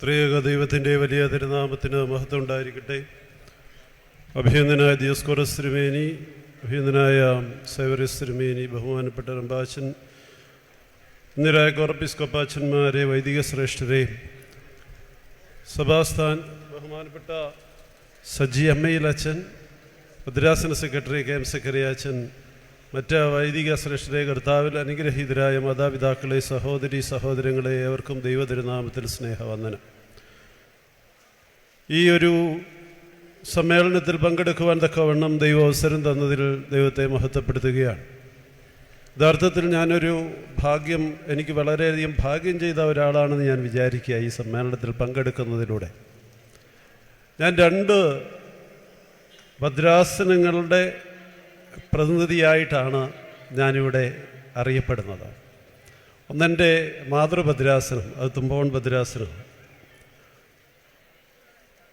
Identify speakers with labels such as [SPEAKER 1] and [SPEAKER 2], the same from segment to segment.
[SPEAKER 1] ത്രിയേക ദൈവത്തിന്റെ വലിയ തിരുനാമത്തിന് മഹത്വം ഉണ്ടായിരിക്കട്ടെ. അഭിനന്ദനായ ദിയസ്കോര തിരുമേനി അഭിനന്ദനായ സൈവറിസ് തിരുമേനി ബഹുമാനപ്പെട്ട റംബാച്ചൻ ഇന്ദിരായ കോർപ്പിസ്കോപ്പാച്ചന്മാരെ വൈദിക ശ്രേഷ്ഠരെ സഭാസ്ഥാൻ ബഹുമാനപ്പെട്ട സജി അമ്മയിൽ അച്ഛൻ ഭദ്രാസന സെക്രട്ടറി കെ എം സെക്രട്ടറിയാച്ചൻ മറ്റ് വൈദിക ശ്രേഷ്ഠരെ കർത്താവിൽ അനുഗ്രഹീതരായ മാതാപിതാക്കളെ സഹോദരി സഹോദരങ്ങളെ ഏവർക്കും ദൈവതിരുനാമത്തിൽ സ്നേഹവന്ദനം. ഈ ഒരു സമ്മേളനത്തിൽ പങ്കെടുക്കുവാൻ തക്കവണ്ണം ദൈവ അവസരം തന്നതിൽ ദൈവത്തെ മഹത്വപ്പെടുത്തുകയാണ്. യഥാർത്ഥത്തിൽ ഞാനൊരു ഭാഗ്യം എനിക്ക് വളരെയധികം ഭാഗ്യം ചെയ്ത ഒരാളാണെന്ന് ഞാൻ വിചാരിക്കുക ഈ സമ്മേളനത്തിൽ പങ്കെടുക്കുന്നതിലൂടെ. ഞാൻ രണ്ട് ഭദ്രാസനങ്ങളുടെ പ്രതിനിധിയായിട്ടാണ് ഞാനിവിടെ അറിയപ്പെടുന്നത്. ഒന്നെന്റെ മാതൃഭദ്രാസനം അത് തുമ്പോൺ ഭദ്രാസനം.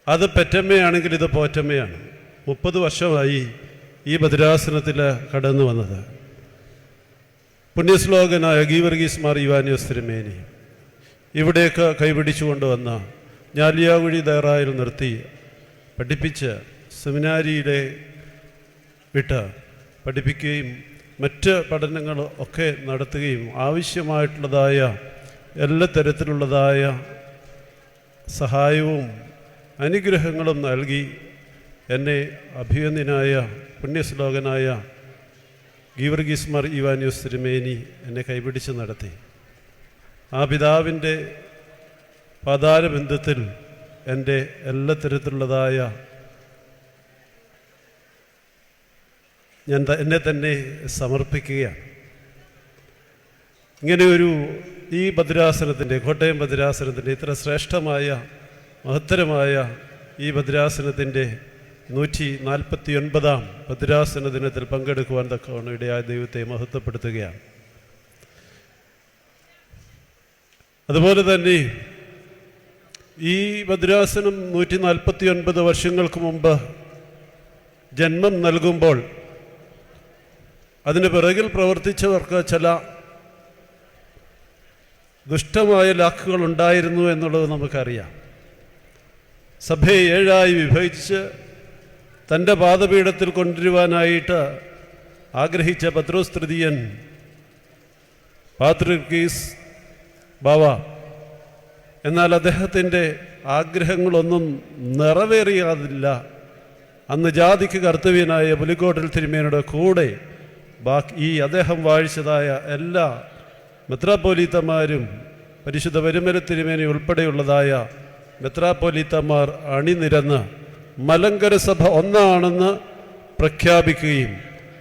[SPEAKER 1] അത് പെറ്റമ്മയാണെങ്കിൽ ഇത് പോറ്റമ്മയാണ്. മുപ്പത് വർഷമായി ഈ ഭദ്രാസനത്തിൽ കടന്നു വന്നത്. പുണ്യശ്ലോകനായ ഗീവർഗീസ് മാർ തിരുമേനി. ഇവിടേക്ക് കൈപിടിച്ചുകൊണ്ട് വന്ന ഞാലിയാകുഴി ദയറായിൽ നിർത്തി പഠിപ്പിച്ച് സെമിനാരിയിലെ വിട്ട് പഠിപ്പിക്കുകയും മറ്റ് പഠനങ്ങൾ ഒക്കെ നടത്തുകയും ആവശ്യമായിട്ടുള്ളതായ എല്ലാ തരത്തിലുള്ളതായ സഹായവും അനുഗ്രഹങ്ങളും നൽകി എന്നെ അഭിയന്യനായ പുണ്യശ്ലോകനായ ഗീവർഗീസ് മാർ ഇവാന്യൂസ് തിരുമേനി എന്നെ കൈപിടിച്ച് നടത്തി. ആ പിതാവിന്റെ പാതാരബന്ധത്തിൽ എന്റെ എല്ലാ തരത്തിലുള്ളതായ ഞാൻ എന്നെ തന്നെ സമർപ്പിക്കുകയാണ്. ഇങ്ങനെ ഒരു ഈ ഭദ്രാസനത്തിന്റെ കോട്ടയം ഭദ്രാസനത്തിന്റെ ഇത്ര ശ്രേഷ്ഠമായ മഹത്തരമായ ഈ ഭദ്രാസനത്തിന്റെ നൂറ്റി നാൽപ്പത്തി ഒൻപതാം ഭദ്രാസന ദിനത്തിൽ പങ്കെടുക്കുവാൻ തക്കവണ്ണം ഇടയായ ദൈവത്തെ മഹത്വപ്പെടുത്തുകയാണ്. അതുപോലെ തന്നെ ഈ ഭദ്രാസനം നൂറ്റി നാൽപ്പത്തി ഒൻപത് വർഷങ്ങൾക്ക് മുമ്പ് ജന്മം നൽകുമ്പോൾ അതിന് പിറകിൽ പ്രവർത്തിച്ചവർക്ക് ചില ദുഷ്ടമായ ലാക്കുകൾ ഉണ്ടായിരുന്നു എന്നുള്ളത് നമുക്കറിയാം. സഭയെ ഏഴായി വിഭജിച്ച് തന്റെ പാദപീഠത്തിൽ കൊണ്ടുവരുവാനായിട്ട് ആഗ്രഹിച്ച പത്രോസ് തൃതീയൻ പാത്രീസ് ബാവ എന്നാൽ അദ്ദേഹത്തിന്റെ ആഗ്രഹങ്ങളൊന്നും നിറവേറിയാതില്ല. അന്ന് ജാതിക്ക് കർത്തവ്യനായ പുലിക്കോട്ടിൽ തിരുമേനയുടെ കൂടെ ബാക്കി ഈ അദ്ദേഹം വാഴിച്ചതായ എല്ലാ മെത്രാപ്പോലീത്തമാരും പരിശുദ്ധ വരുമല തിരുമേനി ഉൾപ്പെടെയുള്ളതായ മെത്രാപ്പോലീത്തമാർ അണിനിരന്ന് മലങ്കര സഭ ഒന്നാണെന്ന് പ്രഖ്യാപിക്കുകയും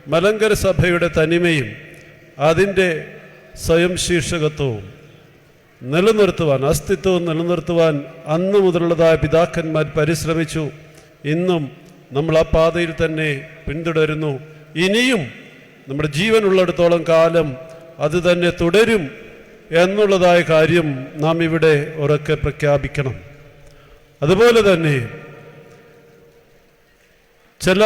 [SPEAKER 1] മലങ്കര സഭയുടെ തനിമയും അതിന്റെ സ്വയം ശീർഷകത്വവും നിലനിർത്തുവാൻ അസ്തിത്വം നിലനിർത്തുവാൻ അന്ന് മുതലുള്ളതായ പിതാക്കന്മാർ പരിശ്രമിച്ചു. ഇന്നും നമ്മൾ ആ പാതയിൽ തന്നെ പിന്തുടരുന്നു. ഇനിയും നമ്മുടെ ജീവനുള്ളിടത്തോളം കാലം അത് തന്നെ തുടരും എന്നുള്ളതായ കാര്യം നാം ഇവിടെ ഉറക്കെ പ്രഖ്യാപിക്കണം. അതുപോലെ തന്നെ ചില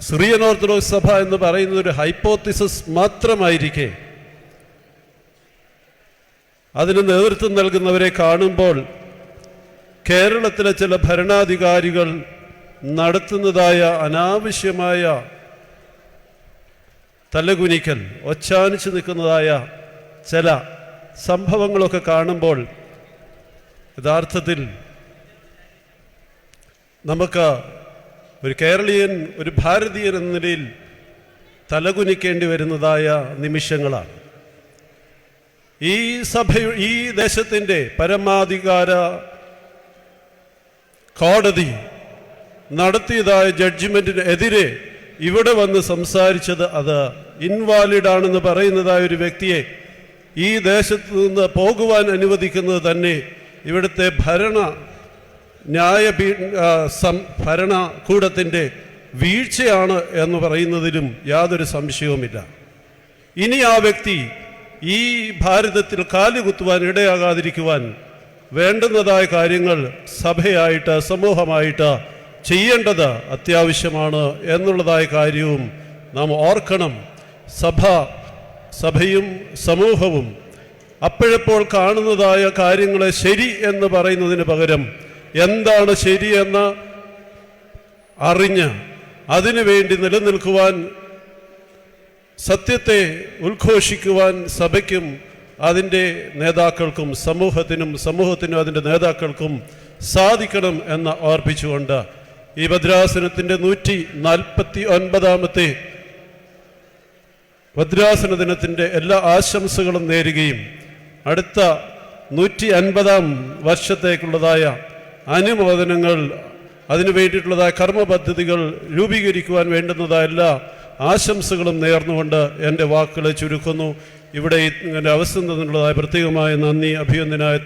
[SPEAKER 1] സിറിയൻ ഓർത്തഡോക്സ് സഭ എന്ന് പറയുന്ന ഒരു ഹൈപ്പോത്തിസിസ് മാത്രമായിരിക്കെ അതിന് നേതൃത്വം നൽകുന്നവരെ കാണുമ്പോൾ കേരളത്തിലെ ചില ഭരണാധികാരികൾ നടത്തുന്നതായ അനാവശ്യമായ തലകുനിക്കൽ ഒച്ചാനിച്ച് നിൽക്കുന്നതായ ചില സംഭവങ്ങളൊക്കെ കാണുമ്പോൾ യഥാർത്ഥത്തിൽ നമുക്ക് ഒരു കേരളീയൻ ഒരു ഭാരതീയൻ എന്ന നിലയിൽ തലകുനിക്കേണ്ടി വരുന്നതായ നിമിഷങ്ങളാണ്. ഈ സഭ ഈ ദേശത്തിന്റെ പരമാധികാര കോടതി നടത്തിയതായ ജഡ്ജ്മെന്റിനെതിരെ ഇവിടെ വന്ന് സംസാരിച്ചത് അത് ഇൻവാലിഡ് ആണെന്ന് പറയുന്നതായ ഒരു വ്യക്തിയെ ഈ ദേശത്ത് നിന്ന് പോകുവാൻ അനുവദിക്കുന്നത് തന്നെ ഇവിടുത്തെ ഭരണ ന്യായ ഭരണ ഭരണകൂടത്തിന്റെ വീഴ്ചയാണ് എന്ന് പറയുന്നതിലും യാതൊരു സംശയവുമില്ല. ഇനി ആ വ്യക്തി ഈ ഭാരതത്തിൽ കാലുകുത്തുവാൻ ഇടയാകാതിരിക്കുവാൻ വേണ്ടുന്നതായ കാര്യങ്ങൾ സഭയായിട്ട് സമൂഹമായിട്ട് ചെയ്യേണ്ടത് അത്യാവശ്യമാണ് എന്നുള്ളതായ കാര്യവും നാം ഓർക്കണം. സഭ സഭയും സമൂഹവും അപ്പോഴപ്പോൾ കാണുന്നതായ കാര്യങ്ങളെ ശരി എന്ന് പറയുന്നതിന് പകരം എന്താണ് ശരിയെന്ന് അറിഞ്ഞ് അതിനുവേണ്ടി നിലനിൽക്കുവാൻ സത്യത്തെ ഉദ്ഘോഷിക്കുവാൻ സഭയ്ക്കും അതിന്റെ നേതാക്കൾക്കും സമൂഹത്തിനും സമൂഹത്തിനും അതിന്റെ നേതാക്കൾക്കും സാധിക്കണം എന്ന് ഓർപ്പിച്ചുകൊണ്ട് ഈ ഭദ്രാസനത്തിന്റെ നൂറ്റി നാൽപ്പത്തി ഒൻപതാമത്തെ ഭദ്രാസന ദിനത്തിന്റെ എല്ലാ ആശംസകളും നേരുകയും അടുത്ത നൂറ്റി അൻപതാം വർഷത്തേക്കുള്ളതായ അനുമോദനങ്ങൾ അതിനു വേണ്ടിയിട്ടുള്ളതായ കർമ്മ പദ്ധതികൾ രൂപീകരിക്കുവാൻ വേണ്ടുന്നതായ എല്ലാ ആശംസകളും നേർന്നുകൊണ്ട് എന്റെ വാക്കുകളെ ചുരുക്കുന്നു. ഇവിടെ ഇങ്ങനെ അവസ്ഥ പ്രത്യേകമായ നന്ദി. അഭിനന്ദനായ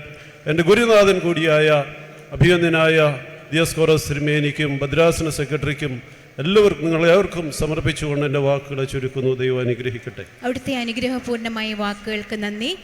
[SPEAKER 1] എന്റെ ഗുരുനാഥൻ കൂടിയായ അഭിനന്ദനായ ദിയസ്കോറസ് തിരുമേനിക്കും ഭദ്രാസന സെക്രട്ടറിക്കും എല്ലാവർക്കും നിങ്ങളേവർക്കും സമർപ്പിച്ചുകൊണ്ട് എന്റെ വാക്കുകളെ ചുരുക്കുന്നു. ദൈവം അനുഗ്രഹിക്കട്ടെ.
[SPEAKER 2] അവിടുത്തെ അനുഗ്രഹപൂർണമായ വാക്കുകൾക്ക് നന്ദി.